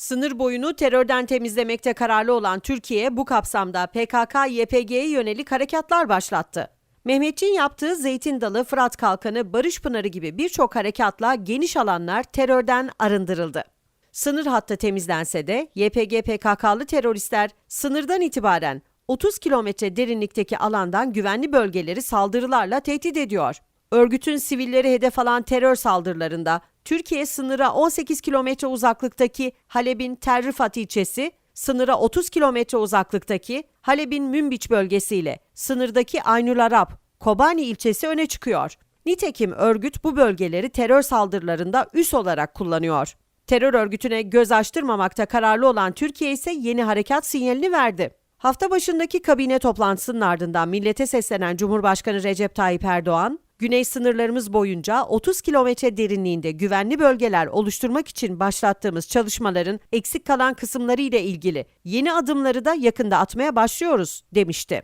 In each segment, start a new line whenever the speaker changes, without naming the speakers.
Sınır boyunu terörden temizlemekte kararlı olan Türkiye bu kapsamda PKK-YPG'ye yönelik harekatlar başlattı. Mehmetçiğin yaptığı Zeytin Dalı, Fırat Kalkanı, Barış Pınarı gibi birçok harekatla geniş alanlar terörden arındırıldı. Sınır hattı temizlense de YPG PKK'lı teröristler sınırdan itibaren 30 kilometre derinlikteki alandan güvenli bölgeleri saldırılarla tehdit ediyor. Örgütün sivilleri hedef alan terör saldırılarında Türkiye sınıra 18 kilometre uzaklıktaki Halep'in Terrifat ilçesi, sınıra 30 kilometre uzaklıktaki Halep'in Münbiç bölgesiyle sınırdaki Aynul Arap, Kobani ilçesi öne çıkıyor. Nitekim örgüt bu bölgeleri terör saldırılarında üs olarak kullanıyor. Terör örgütüne göz açtırmamakta kararlı olan Türkiye ise yeni harekat sinyalini verdi. Hafta başındaki kabine toplantısının ardından millete seslenen Cumhurbaşkanı Recep Tayyip Erdoğan, güney sınırlarımız boyunca 30 kilometre derinliğinde güvenli bölgeler oluşturmak için başlattığımız çalışmaların eksik kalan kısımları ile ilgili yeni adımları da yakında atmaya başlıyoruz demişti.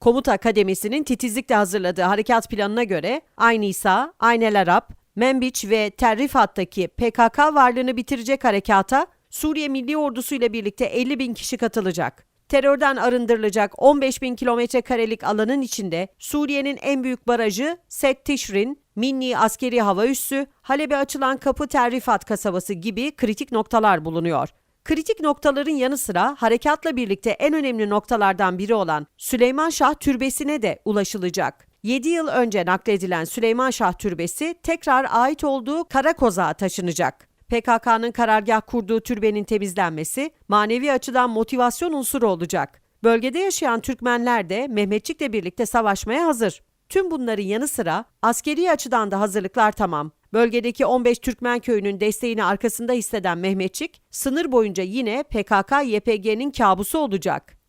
Komuta Akademisi'nin titizlikle hazırladığı harekat planına göre Aynı İsa, Aynel Arap, Menbiç ve Terrifat'taki PKK varlığını bitirecek harekata Suriye Milli Ordusu ile birlikte 50 bin kişi katılacak. Terörden arındırılacak 15 bin kilometre karelik alanın içinde Suriye'nin en büyük barajı Set Tişrin, Minni Askeri Hava Üssü, Halep'e açılan Kapı Terrifat kasabası gibi kritik noktalar bulunuyor. Kritik noktaların yanı sıra harekatla birlikte en önemli noktalardan biri olan Süleyman Şah Türbesi'ne de ulaşılacak. 7 yıl önce nakledilen Süleyman Şah Türbesi tekrar ait olduğu Karakozak'a taşınacak. PKK'nın karargah kurduğu türbenin temizlenmesi manevi açıdan motivasyon unsuru olacak. Bölgede yaşayan Türkmenler de Mehmetçik'le birlikte savaşmaya hazır. Tüm bunların yanı sıra askeri açıdan da hazırlıklar tamam. Bölgedeki 15 Türkmen köyünün desteğini arkasında hisseden Mehmetçik, sınır boyunca yine PKK-YPG'nin kabusu olacak.